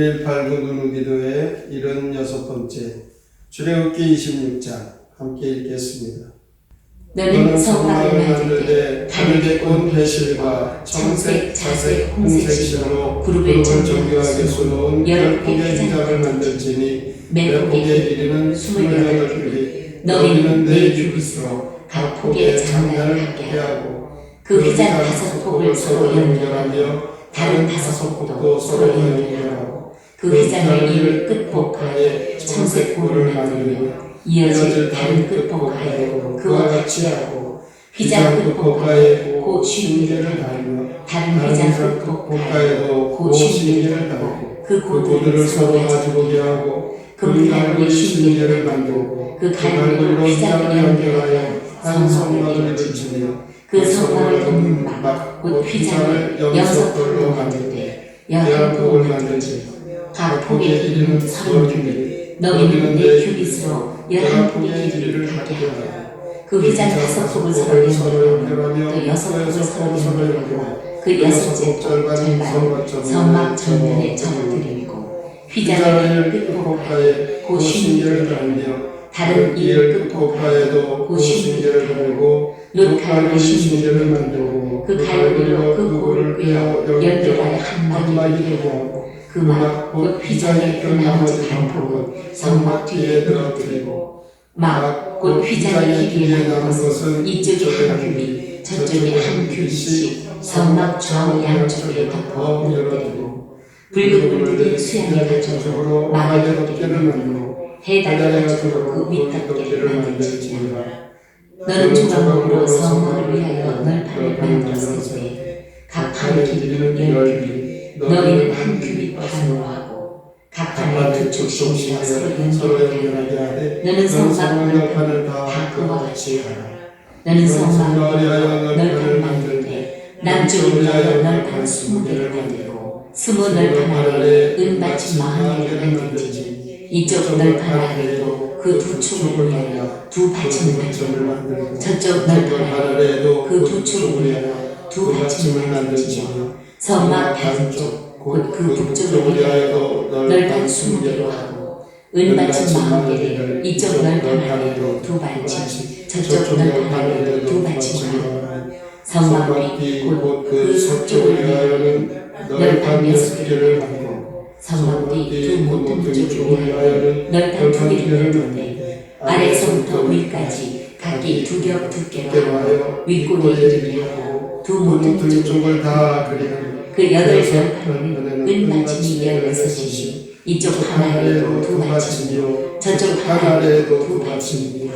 1189 누누기도의 76번째 출애굽기 26장 함께 읽겠습니다. 너는 성막을 만들 만들 때때 하늘의 꽃 배실과 청색, 자색, 홍색 실로 그룹을 그룹을 정교하게 수놓은 열열 폭의 휘장을 만들지니 매몇 폭의 길이는 스물여덟 너비는 너비는 네 규빗으로 각 폭의 장단을 하게 하고 그 휘장 다섯 폭을 서로 연결하며 다른 다섯 폭도 서로 연결하고 그 휘장을 일 끝폭하에 청색 볼을 만들며 이어질 다른 끝폭하에 그와 같이 하고 휘장 끝폭하에 고 쉰개를 달며 다른 휘장 끝폭하에 고 쉰개를 달고 그 고들을 서로 마주보게 하고 그 갈고리 쉰개를 만들고 그 갈고리로 휘장을 연결하여 한 성막을 이루치며 그 성막을 돕는 막, 곧 휘장을 여섯 돌로 만들 때 열한 폭을 만들지 각 폭의 길이는 서른 규빗 너비는 네 규빗으로 열한 폭의 길이를 갖게 하고 그 휘장 다섯 폭을 서로 연결하며 또 여섯 폭을 서로 연결하고 그 여섯째 폭 절반을 성막 전면에 접어들이고 휘장을 끝폭하에 고 쉰개를 달며 다른 일 끝폭하에도 고 쉰개를 달고 룻 갈고리 쉰개를 만들고 그 갈고리로 그 고를 꿰어 연결하여 한 하고 그 막 곧 휘장의 그 나머지 반폭은 성막 뒤에 늘어뜨리고 막 곧 휘장의 길이에 남은 것은 이쪽에 한 규빗 저쪽에 한 규빗씩 성막 좌우 양쪽에 덮어 늘어뜨리고 붉은 물들이 수양에 가져오고 막의 덮개를 만들고 해달에 가지고 그 밑 덮개를 만들지니라 너는 조각목으로 성막을 위하여 널판을 만들었을 때각 판의 길이는 열 규빗 너희는 한 규빗 반으로 하고 각 판에 두 축씩이나 서로 연결하게 하되 너는 성막 널판을 다 그와 같이 하라 너는 성막을 위하여 널판을 만들 때 남쪽을 위하여 널판 스무 개를 만들고 스무 널판 아래에 은받침 마흔 개를 만들지. 이쪽 널판 아래에도 그두 축을 위하여 두 받침을 만들고 저쪽 널판 아래에도 그두 축을 위하여 두 받침을 만들지 성막 반쪽 곧 그 북쪽을 위하여 스무 개로 하고 은받침 마흔 개를 이쪽 널판 아래로 두 받침 저쪽 널판 아래로 두 받침을 하고 성막 뒤곧그 서쪽을 위하여는 널판 여섯 개를 하고 성막 뒤두 모퉁이 쪽을 위하여는 널판 두 개를 만드는데 아래서부터 위까지 각기 두 겹 두께로 하여 윗골에 이르게 하고 두 모퉁이 쪽을 다 그리는 그 여덟 널판에는 은받침이 열여섯이니 이쪽 하나에도 두 받침이요. 저쪽 하나에도 두 받침이니라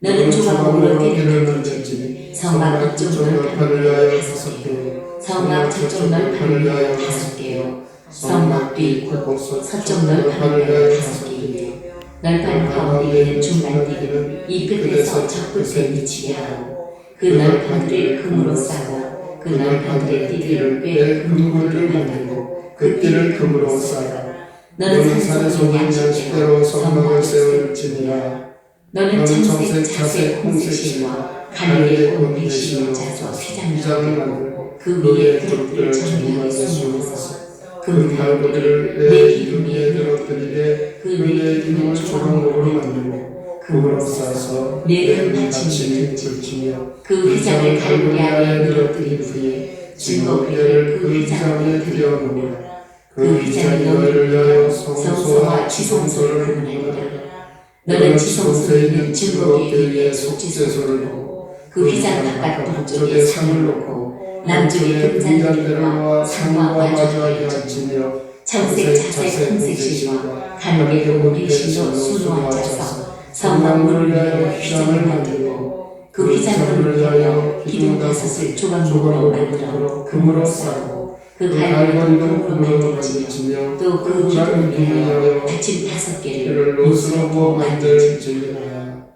너는 조각으로 대를 만들지 성막 이쪽 널판을 위하여 다섯 개요. 성막 저쪽 널판을 위하여 다섯 개요. 성막 뒤곧 서쪽 널판을 위하여 다섯 개이며 널판 가운데 있는 중간대기는 이 끝에서 저 끝에 미치게 하고 그 널판들을 금으로 싸고 그 널판들의 띠를 꿰 금굴을 만들고 그 띠를 금으로 싸고 너는 산에서 양식대로 성막을 세울지니라. 너는 청색, 자색, 홍색이와 가늘게 온 배신으로 짜서 휘장을 만들고 그그 위에 그릇들을 정리하게 수놓아서 그그 갈고리를 내 기둥 위에 늘어뜨리되 그그 위에 기둥을 기둥을 조각목으로 조각목으로 만들고 만들고 금으로 금으로 싸서 싸서 네네 받침이 받침이 붙이며 그 휘장을 갈고리 안에 늘어뜨린 후에 증거기를 그 휘장에 들여놓으라 그 휘장이 너희를 위하여 성소와 지성소를 구분하리라. 너는 지성소에 있는 증거기 위에 속죄소를 놓고 그 휘장 바깥 동쪽에 상을 놓고 남쪽에 금잔대와 상과 마주하게 할지며 청색, 자색, 홍색실과 가늘게 그 배실로 수놓아 짜서 성막문을 위하여 휘장을 만들고 그 휘장문을 위하여 기둥 다섯을 조각목으로 만들어 금으로 싸고 그 갈고리도 금으로 만들지며 또 그 기둥을 위하여 받침 다섯 개를 옷으로 부어 만들지니라.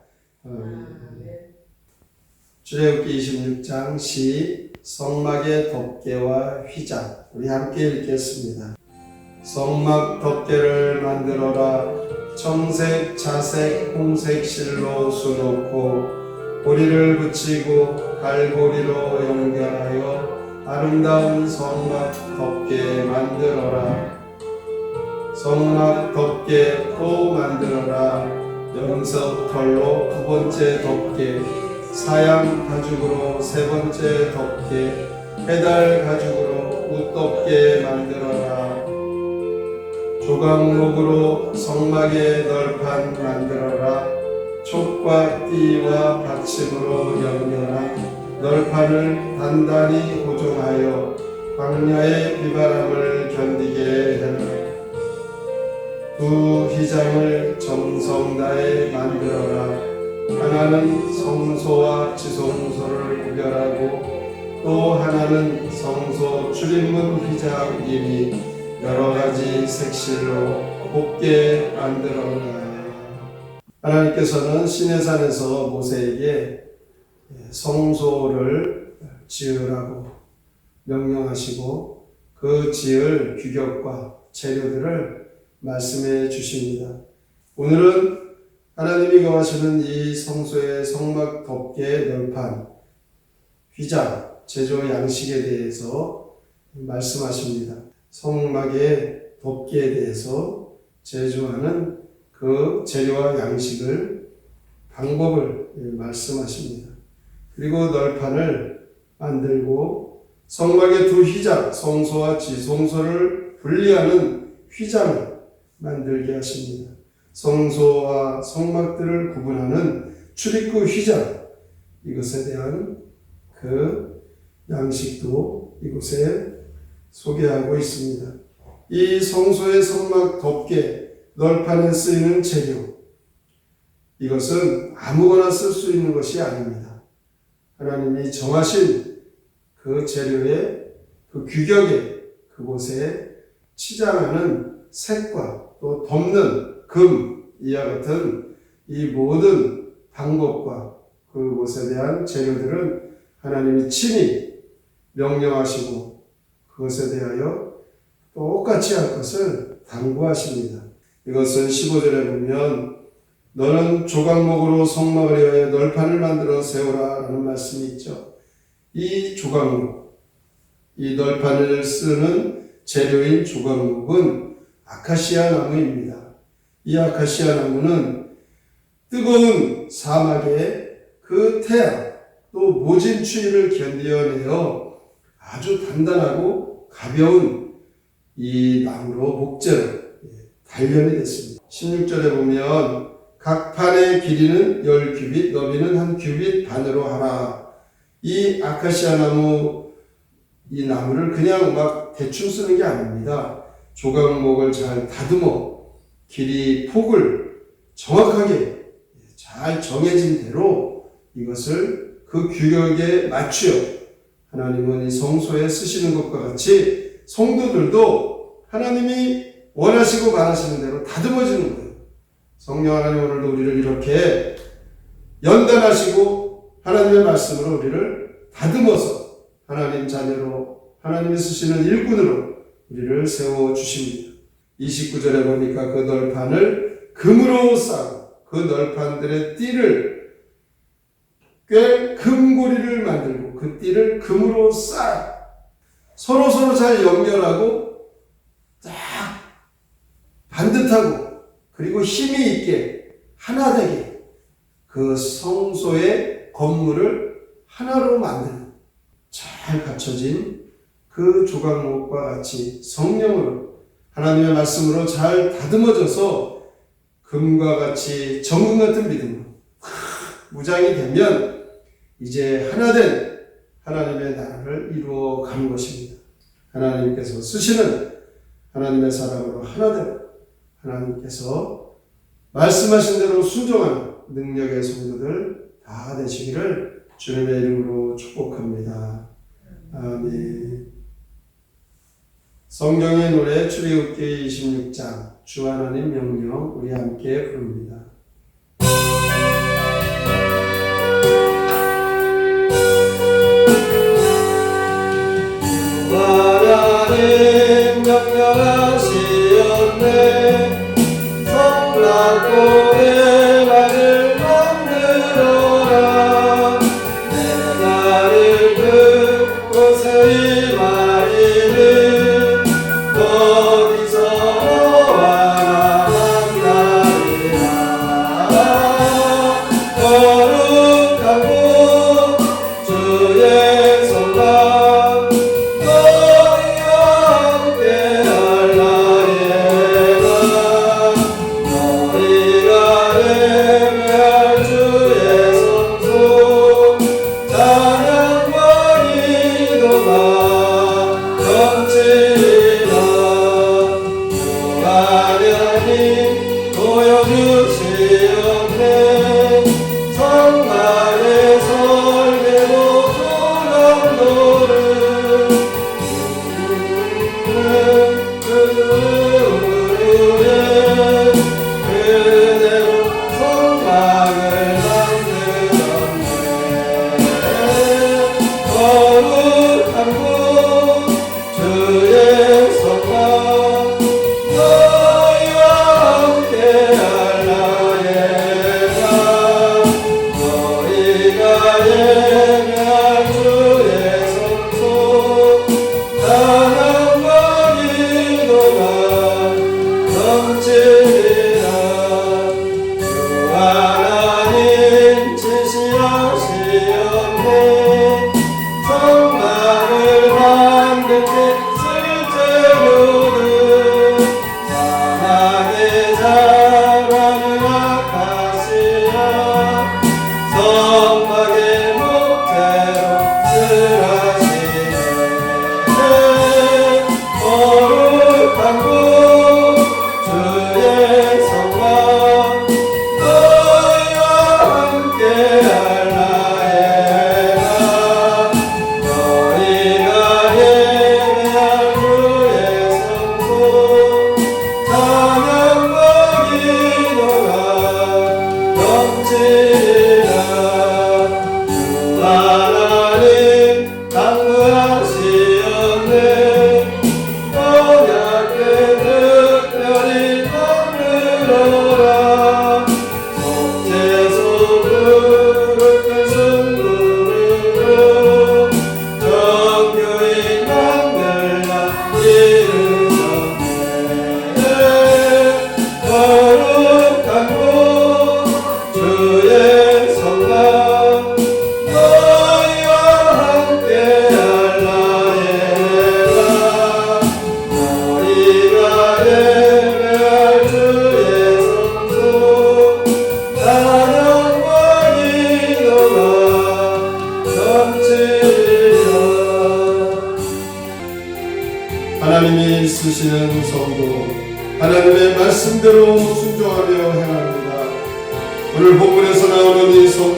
출애굽기 26장 시 성막의 덮개와 휘장. 우리 함께 읽겠습니다. 성막 덮개를 만들어라 청색, 자색, 홍색 실로 수놓고 고리를 붙이고 갈고리로 연결하여 아름다운 성막 덮개 만들어라. 성막 덮개 또 만들어라. 연석 털로 두 번째 덮개 사양 가죽으로 세 번째 덮개 해달 가죽으로 웃덮개 만들어라 조각목으로 성막의 널판 만들어라. 촉과 띠와 받침으로 연결한 널판을 단단히 고정하여 광야의 비바람을 견디게 해라. 두 휘장을 정성 다해 만들어라. 하나는 성소와 지성소를 구별하고 또 하나는 성소 출입문 휘장이니 여러 가지 색실로 곱게 만들어라 하나님께서는 시내산에서 모세에게 성소를 지으라고 명령하시고 그 지을 규격과 재료들을 말씀해 주십니다. 오늘은 하나님이 거하시는 이 성소의 성막 덮개 널판, 휘장, 제조 양식에 대해서 말씀하십니다. 성막의 덮개에 대해서 제조하는 그 재료와 양식을 방법을 말씀하십니다. 그리고 널판을 만들고 성막의 두 휘장, 성소와 지성소를 분리하는 휘장을 만들게 하십니다. 성소와 성막들을 구분하는 출입구 휘장 이것에 대한 그 양식도 이곳에 소개하고 있습니다. 이 성소의 성막 덮개 널판에 쓰이는 재료 이것은 아무거나 쓸 수 있는 것이 아닙니다. 하나님이 정하신 그 재료의 그 규격에 그곳에 치장하는 색과 또 덮는 금 이와 같은 이 모든 방법과 그곳에 대한 재료들은 하나님이 친히 명령하시고 그것에 대하여 똑같이 할 것을 당부하십니다. 이것은 15절에 보면 너는 조각목으로 성막을 위하여 널판을 만들어 세우라 라는 말씀이 있죠. 이 조각목, 이 널판을 쓰는 재료인 조각목은 아카시아 나무입니다. 이 아카시아 나무는 뜨거운 사막의 그 태양 또 모진 추위를 견디어내어 아주 단단하고 가벼운 이 나무로 목재로 단련이 됐습니다. 16절에 보면 각 판의 길이는 10규빗, 너비는 한 규빗 반으로 하라. 이 아카시아 나무 이 나무를 그냥 막 대충 쓰는 게 아닙니다. 조각목을 잘 다듬어 길이 폭을 정확하게 잘 정해진 대로 이것을 그 규격에 맞추어 하나님은 이 성소에 쓰시는 것과 같이 성도들도 하나님이 원하시고 바라시는 대로 다듬어지는 거예요. 성령 하나님 오늘도 우리를 이렇게 연단하시고 하나님의 말씀으로 우리를 다듬어서 하나님 자녀로 하나님이 쓰시는 일꾼으로 우리를 세워 주십니다. 29절에 보니까 그 널판을 금으로 싸고 그 널판들의 띠를 꽤 금고리를 만들고 그 띠를 금으로 쌓아 서로 서로 잘 연결하고 딱 반듯하고 그리고 힘이 있게 하나 되게 그 성소의 건물을 하나로 만드는 잘 갖춰진 그 조각목과 같이 성령으로 하나님의 말씀으로 잘 다듬어져서 금과 같이 정금 같은 믿음으로 무장이 되면 이제 하나 된 하나님의 나라를 이루어 가는 것입니다. 하나님께서 쓰시는 하나님의 사람으로 하나되고 하나님께서 말씀하신 대로 순종하는 능력의 성도들 다 되시기를 주님의 이름으로 축복합니다. 아멘. 성경의 노래 출애굽기 26장 주 하나님 명령 우리 함께 부릅니다. 너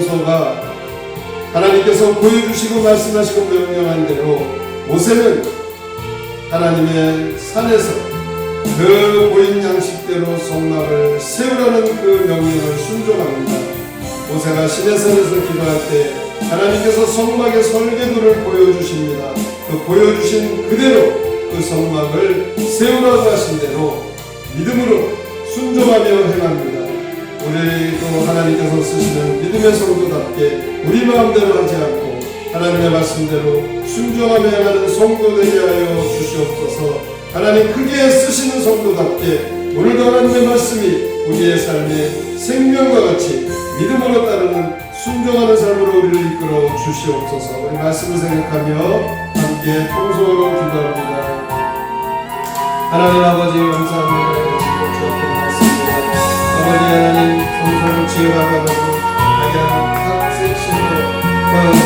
성소가 하나님께서 보여주시고 말씀하시고 명령한 대로 모세는 하나님의 산에서 그 보인 양식대로 성막을 세우라는 그 명령을 순종합니다. 모세가 시내산에서 기도할 때 하나님께서 성막의 설계도를 보여주십니다. 그 보여주신 그대로 그 성막을 세우라고 하신 대로 믿음으로 순종하며 행합니다. 우리도 하나님께서 쓰시는 믿음의 성도답게 우리 마음대로 하지 않고 하나님의 말씀대로 순종하며 행하는 성도 되게 하여 주시옵소서. 하나님 크게 쓰시는 성도답게 오늘도 하나님의 말씀이 우리의 삶에 생명과 같이 믿음으로 따르는 순종하는 삶으로 우리를 이끌어 주시옵소서. 우리 말씀을 생각하며 함께 통성으로 기도합니다. 하나님 아버지 감사합니다 아버지 하나님 성소를 지어나가고 하얀 각 섹션으로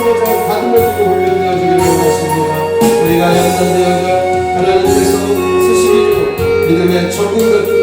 말씀으로 잘 다듬어지고 훈련되어지기를 원하십니다. 우리가 연단되어져 하나님께서 쓰시기로 믿음의 것들을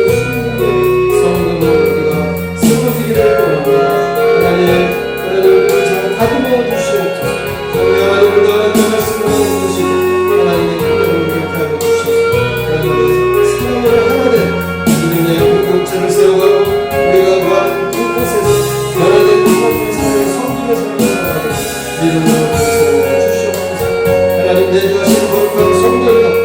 Dilim, dilim, dilim, dilim, dilim, dilim, dilim, dilim, dilim, dilim,